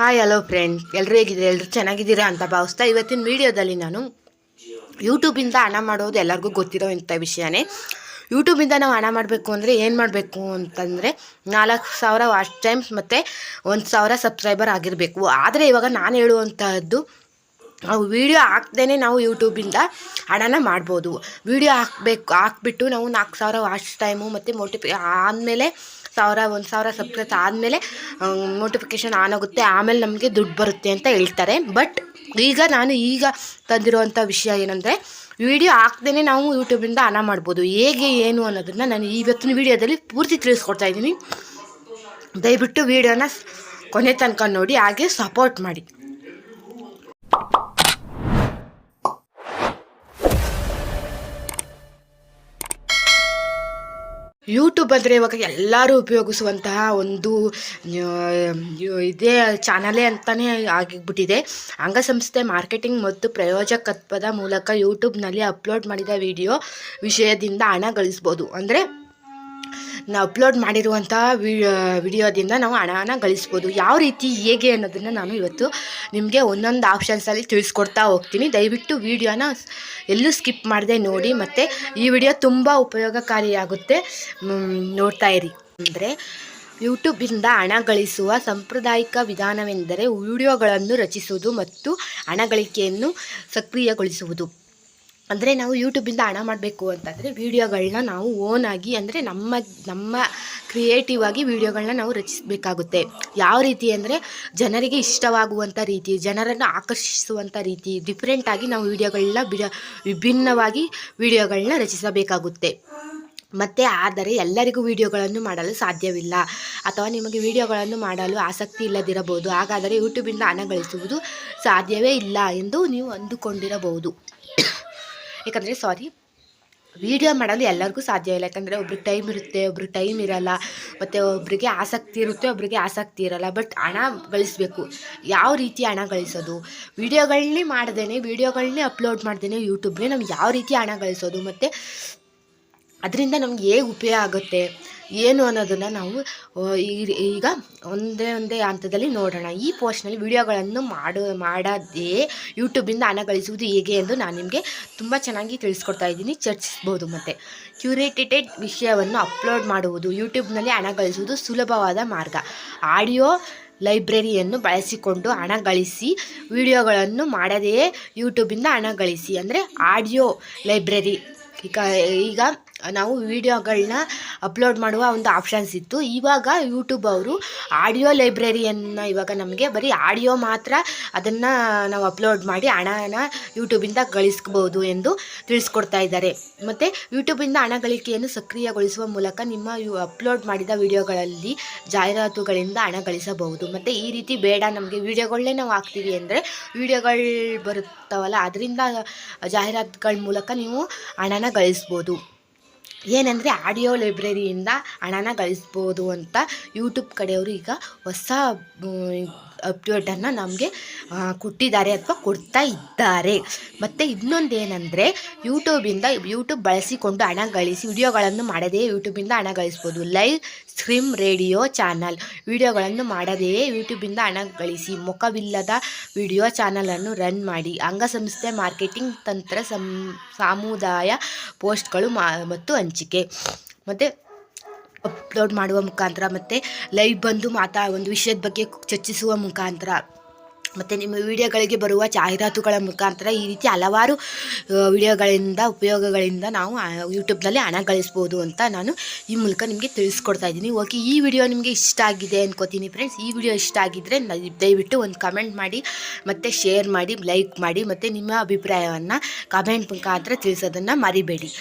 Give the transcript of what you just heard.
Hi hello friends ಎಲ್ಲರೂ ಹೇಗಿದ್ದೀರಾ? ಎಲ್ಲರೂ ಚೆನ್ನಾಗಿದ್ದೀರಾ ಅಂತ ಭಾವಿಸ್ತಾ ಇವತ್ತಿನ ವೀಡಿಯೋದಲ್ಲಿ ನಾನು ಯೂಟ್ಯೂಬಿಂದ ಹಣ ಮಾಡೋದು ಎಲ್ಲರಿಗೂ ಗೊತ್ತಿರೋ ಇಂಥ ವಿಷಯನೇ. ಯೂಟ್ಯೂಬಿಂದ ನಾವು ಹಣ ಮಾಡಬೇಕು ಅಂದರೆ ಏನು ಮಾಡಬೇಕು ಅಂತಂದರೆ ನಾಲ್ಕು ಸಾವಿರ ವಾಚ್ ಟೈಮ್ಸ್ ಮತ್ತು ಒಂದು ಸಾವಿರ ಸಬ್ಸ್ಕ್ರೈಬರ್ ಆಗಿರಬೇಕು. ಆದರೆ ಇವಾಗ ನಾನು ಹೇಳುವಂತಹದ್ದು, ನಾವು ವೀಡಿಯೋ ಹಾಕ್ದೇ ನಾವು ಯೂಟ್ಯೂಬಿಂದ ಹಣನ ಮಾಡ್ಬೋದು. ವೀಡಿಯೋ ಹಾಕ್ಬೇಕು, ಹಾಕ್ಬಿಟ್ಟು ನಾವು ನಾಲ್ಕು ಸಾವಿರ ವಾಚ್ ಟೈಮು ಮತ್ತು ಮೋಟಿಫಿ ಆದಮೇಲೆ ಸಾವಿರ, ಒಂದು ಸಾವಿರ ಸಬ್ಸ್ಕ್ರೈಬ್ ಆದಮೇಲೆ ನೋಟಿಫಿಕೇಷನ್ ಆನ್ ಆಗುತ್ತೆ, ಆಮೇಲೆ ನಮಗೆ ದುಡ್ಡು ಬರುತ್ತೆ ಅಂತ ಹೇಳ್ತಾರೆ. ಬಟ್ ಈಗ ನಾನು ಈಗ ತಂದಿರುವಂಥ ವಿಷಯ ಏನಂದರೆ ವಿಡಿಯೋ ಹಾಕ್ದೇ ನಾವು ಯೂಟ್ಯೂಬಿಂದ ಹಣ ಮಾಡ್ಬೋದು. ಹೇಗೆ, ಏನು ಅನ್ನೋದನ್ನು ನಾನು ಇವತ್ತಿನ ವಿಡಿಯೋದಲ್ಲಿ ಪೂರ್ತಿ ತಿಳಿಸ್ಕೊಡ್ತಾ ಇದ್ದೀನಿ. ದಯವಿಟ್ಟು ವಿಡಿಯೋನ ಕೊನೆ ತನಕ ನೋಡಿ, ಹಾಗೆ ಸಪೋರ್ಟ್ ಮಾಡಿ. ಯೂಟ್ಯೂಬ್ ಅಂದರೆ ಇವಾಗ ಎಲ್ಲರೂ ಉಪಯೋಗಿಸುವಂತಹ ಒಂದು ಇದೇ ಚಾನಲೇ ಅಂತಲೇ ಆಗಿಬಿಟ್ಟಿದೆ. ಅಂಗಸಂಸ್ಥೆ ಮಾರ್ಕೆಟಿಂಗ್ ಮತ್ತು ಪ್ರಯೋಜಕತ್ವದ ಮೂಲಕ ಯೂಟ್ಯೂಬ್ನಲ್ಲಿ ಅಪ್ಲೋಡ್ ಮಾಡಿದ ವಿಡಿಯೋ ವಿಷಯದಿಂದ ಹಣ ಗಳಿಸ್ಬೋದು. ಅಂದರೆ ನಾವು ಅಪ್ಲೋಡ್ ಮಾಡಿರುವಂಥ ವಿಡಿಯೋದಿಂದ ನಾವು ಹಣನ ಗಳಿಸ್ಬೋದು. ಯಾವ ರೀತಿ, ಹೇಗೆ ಅನ್ನೋದನ್ನು ನಾನು ಇವತ್ತು ನಿಮಗೆ ಒಂದೊಂದು ಆಪ್ಷನ್ಸಲ್ಲಿ ತಿಳಿಸ್ಕೊಡ್ತಾ ಹೋಗ್ತೀನಿ. ದಯವಿಟ್ಟು ವಿಡಿಯೋನ ಎಲ್ಲೂ ಸ್ಕಿಪ್ ಮಾಡದೆ ನೋಡಿ ಮತ್ತು ಈ ವಿಡಿಯೋ ತುಂಬ ಉಪಯೋಗಕಾರಿಯಾಗುತ್ತೆ. ನೋಡ್ತಾ ಇರಿ. ಅಂದರೆ ಯೂಟ್ಯೂಬಿಂದ ಹಣ ಗಳಿಸುವ ಸಾಂಪ್ರದಾಯಿಕ ವಿಧಾನವೆಂದರೆ ವಿಡಿಯೋಗಳನ್ನು ರಚಿಸುವುದು ಮತ್ತು ಹಣ ಗಳಿಕೆಯನ್ನು ಸಕ್ರಿಯಗೊಳಿಸುವುದು. ಅಂದರೆ ನಾವು ಯೂಟ್ಯೂಬಿಂದ ಹಣ ಮಾಡಬೇಕು ಅಂತಂದರೆ ವೀಡಿಯೋಗಳನ್ನ ನಾವು ಓನಾಗಿ ಅಂದರೆ ನಮ್ಮ ನಮ್ಮ ಕ್ರಿಯೇಟಿವ್ ಆಗಿ ವೀಡಿಯೋಗಳನ್ನ ನಾವು ರಚಿಸಬೇಕಾಗುತ್ತೆ. ಯಾವ ರೀತಿ ಅಂದರೆ ಜನರಿಗೆ ಇಷ್ಟವಾಗುವಂಥ ರೀತಿ, ಜನರನ್ನು ಆಕರ್ಷಿಸುವಂಥ ರೀತಿ ಡಿಫ್ರೆಂಟಾಗಿ ನಾವು ವೀಡಿಯೋಗಳನ್ನ ಬಿಡ, ವಿಭಿನ್ನವಾಗಿ ವೀಡಿಯೋಗಳನ್ನ ರಚಿಸಬೇಕಾಗುತ್ತೆ. ಮತ್ತು ಆದರೆ ಎಲ್ಲರಿಗೂ ವಿಡಿಯೋಗಳನ್ನು ಮಾಡಲು ಸಾಧ್ಯವಿಲ್ಲ. ಅಥವಾ ನಿಮಗೆ ವಿಡಿಯೋಗಳನ್ನು ಮಾಡಲು ಆಸಕ್ತಿ ಇಲ್ಲದಿರಬಹುದು. ಹಾಗಾದರೆ ಯೂಟ್ಯೂಬಿಂದ ಹಣ ಗಳಿಸುವುದು ಸಾಧ್ಯವೇ ಇಲ್ಲ ಎಂದು ನೀವು ಅಂದುಕೊಂಡಿರಬಹುದು. ಯಾಕಂದರೆ ಸಾರಿ ವಿಡಿಯೋ ಮಾಡಲು ಎಲ್ಲರಿಗೂ ಸಾಧ್ಯ ಇಲ್ಲ. ಯಾಕಂದರೆ ಒಬ್ರಿಗೆ ಟೈಮ್ ಇರುತ್ತೆ, ಒಬ್ರಿಗೆ ಟೈಮ್ ಇರಲ್ಲ, ಮತ್ತು ಒಬ್ಬರಿಗೆ ಆಸಕ್ತಿ ಇರುತ್ತೆ ಒಬ್ಬರಿಗೆ ಆಸಕ್ತಿ ಇರಲ್ಲ. ಬಟ್ ಹಣ ಗಳಿಸಬೇಕು. ಯಾವ ರೀತಿ ಹಣ ಗಳಿಸೋದು? ವೀಡಿಯೋಗಳನ್ನೇ ಮಾಡ್ದೇನೆ ವೀಡಿಯೋಗಳನ್ನೇ ಅಪ್ಲೋಡ್ ಮಾಡ್ದೇನೆ ಯೂಟ್ಯೂಬ್ಗೆ ನಮ್ಗೆ ಯಾವ ರೀತಿ ಹಣ ಗಳಿಸೋದು? ಮತ್ತು, ಅದರಿಂದ ನಮ್ಗೆ ಹೇಗೆ ಉಪಯೋಗ ಆಗುತ್ತೆ? ಏನು ಅನ್ನೋದನ್ನು ನಾವು ಈಗ ಒಂದೇ ಒಂದೇ ಹಂತದಲ್ಲಿ ನೋಡೋಣ. ಈ ಪೋಸ್ಟ್ನಲ್ಲಿ ವಿಡಿಯೋಗಳನ್ನು ಮಾಡು, ಮಾಡದೇ ಯೂಟ್ಯೂಬಿಂದ ಹಣ ಗಳಿಸುವುದು ಹೇಗೆ ಎಂದು ನಾನು ನಿಮಗೆ ತುಂಬ ಚೆನ್ನಾಗಿ ತಿಳಿಸ್ಕೊಡ್ತಾ ಇದ್ದೀನಿ. ಚರ್ಚಿಸ್ಬೋದು ಮತ್ತು. ಕ್ಯೂರೇಟೆಡ್ ವಿಷಯವನ್ನು ಅಪ್ಲೋಡ್ ಮಾಡುವುದು ಯೂಟ್ಯೂಬ್ನಲ್ಲಿ ಹಣ ಗಳಿಸುವುದು ಸುಲಭವಾದ ಮಾರ್ಗ. ಆಡಿಯೋ ಲೈಬ್ರರಿಯನ್ನು ಬಳಸಿಕೊಂಡು ಹಣ ಗಳಿಸಿ ವಿಡಿಯೋಗಳನ್ನು ಮಾಡದೆಯೇ ಯೂಟ್ಯೂಬಿಂದ ಹಣ ಗಳಿಸಿ ಅಂದರೆ ಆಡಿಯೋ ಲೈಬ್ರರಿ. ಈಗ ಈಗ ನಾವು ವಿಡಿಯೋಗಳನ್ನ ಅಪ್ಲೋಡ್ ಮಾಡುವ ಒಂದು ಆಪ್ಷನ್ಸ್ ಇತ್ತು. ಇವಾಗ ಯೂಟ್ಯೂಬ್ ಅವರು ಆಡಿಯೋ ಲೈಬ್ರರಿಯನ್ನು ಇವಾಗ ನಮಗೆ ಬರೀ ಆಡಿಯೋ ಮಾತ್ರ ಅದನ್ನು ನಾವು ಅಪ್ಲೋಡ್ ಮಾಡಿ ಹಣನ ಯೂಟ್ಯೂಬಿಂದ ಗಳಿಸ್ಬೋದು ಎಂದು ತಿಳಿಸ್ಕೊಡ್ತಾ ಇದ್ದಾರೆ. ಮತ್ತು ಯೂಟ್ಯೂಬಿಂದ ಹಣ ಗಳಿಕೆಯನ್ನು ಸಕ್ರಿಯಗೊಳಿಸುವ ಮೂಲಕ ನಿಮ್ಮ ಅಪ್ಲೋಡ್ ಮಾಡಿದ ವಿಡಿಯೋಗಳಲ್ಲಿ ಜಾಹೀರಾತುಗಳಿಂದ ಹಣ ಗಳಿಸಬಹುದು. ಮತ್ತು ಈ ರೀತಿ ಬೇಡ, ನಮಗೆ ವಿಡಿಯೋಗಳನ್ನೇ ನಾವು ಹಾಕ್ತೀವಿ ಅಂದರೆ ವಿಡಿಯೋಗಳು ಬರುತ್ತವಲ್ಲ, ಅದರಿಂದ ಜಾಹೀರಾತುಗಳ ಮೂಲಕ ನೀವು ಹಣನ ಗಳಿಸ್ಬೋದು. ಏನಂದರೆ ಆಡಿಯೋ ಲೈಬ್ರರಿಯಿಂದ ಹಣನ ಗಳಿಸ್ಬೋದು ಅಂತ ಯೂಟ್ಯೂಬ್ ಕಡೆಯವರು ಈಗ ಹೊಸ ಅಪ್ಡೇಟನ್ನು ನಮಗೆ ಕೊಟ್ಟಿದ್ದಾರೆ ಅಥವಾ ಕೊಡ್ತಾ ಇದ್ದಾರೆ. ಮತ್ತು ಇನ್ನೊಂದು ಏನಂದರೆ ಯೂಟ್ಯೂಬಿಂದ ಯೂಟ್ಯೂಬ್ ಬಳಸಿಕೊಂಡು ಹಣ ಗಳಿಸಿ, ವಿಡಿಯೋಗಳನ್ನು ಮಾಡದೇ ಯೂಟ್ಯೂಬಿಂದ ಹಣ ಗಳಿಸ್ಬೋದು. ಲೈವ್ ಸ್ಟ್ರೀಮ್ ರೇಡಿಯೋ ಚಾನಲ್ ವಿಡಿಯೋಗಳನ್ನು ಮಾಡದೆಯೇ ಯೂಟ್ಯೂಬಿಂದ ಹಣ ಗಳಿಸಿ, ಮುಖವಿಲ್ಲದ ವಿಡಿಯೋ ಚಾನಲನ್ನು ರನ್ ಮಾಡಿ. ಅಂಗಸಂಸ್ಥೆ ಮಾರ್ಕೆಟಿಂಗ್ ತಂತ್ರ ಸಮುದಾಯ ಪೋಸ್ಟ್ಗಳು ಮಾ, ಮತ್ತು ಹಂಚಿಕೆ. ಮತ್ತು ಅಪ್ಲೋಡ್ ಮಾಡುವ ಮುಖಾಂತರ ಮತ್ತು ಲೈವ್ ಬಂದು ಮಾತಾ ಒಂದು ವಿಷಯದ ಬಗ್ಗೆ ಚರ್ಚಿಸುವ ಮುಖಾಂತರ ಮತ್ತು ನಿಮ್ಮ ವಿಡಿಯೋಗಳಿಗೆ ಬರುವ ಜಾಹೀರಾತುಗಳ ಮುಖಾಂತರ ಈ ರೀತಿ ಹಲವಾರು ವಿಡಿಯೋಗಳಿಂದ, ಉಪಯೋಗಗಳಿಂದ ನಾವು ಯೂಟ್ಯೂಬ್ನಲ್ಲಿ ಹಣ ಗಳಿಸ್ಬೋದು ಅಂತ ನಾನು ಈ ಮೂಲಕ ನಿಮಗೆ ತಿಳಿಸ್ಕೊಡ್ತಾ ಇದ್ದೀನಿ. ಓಕೆ, ಈ ವಿಡಿಯೋ ನಿಮಗೆ ಇಷ್ಟ ಆಗಿದೆ ಅನ್ಕೋತೀನಿ ಫ್ರೆಂಡ್ಸ್ ಈ ವಿಡಿಯೋ ಇಷ್ಟ ಆಗಿದ್ದರೆ ದಯವಿಟ್ಟು ಒಂದು ಕಮೆಂಟ್ ಮಾಡಿ, ಮತ್ತು ಶೇರ್ ಮಾಡಿ ಲೈಕ್ ಮಾಡಿ, ಮತ್ತು ನಿಮ್ಮ ಅಭಿಪ್ರಾಯವನ್ನು ಕಮೆಂಟ್ ಮುಖಾಂತರ ತಿಳಿಸೋದನ್ನು ಮರಿಬೇಡಿ.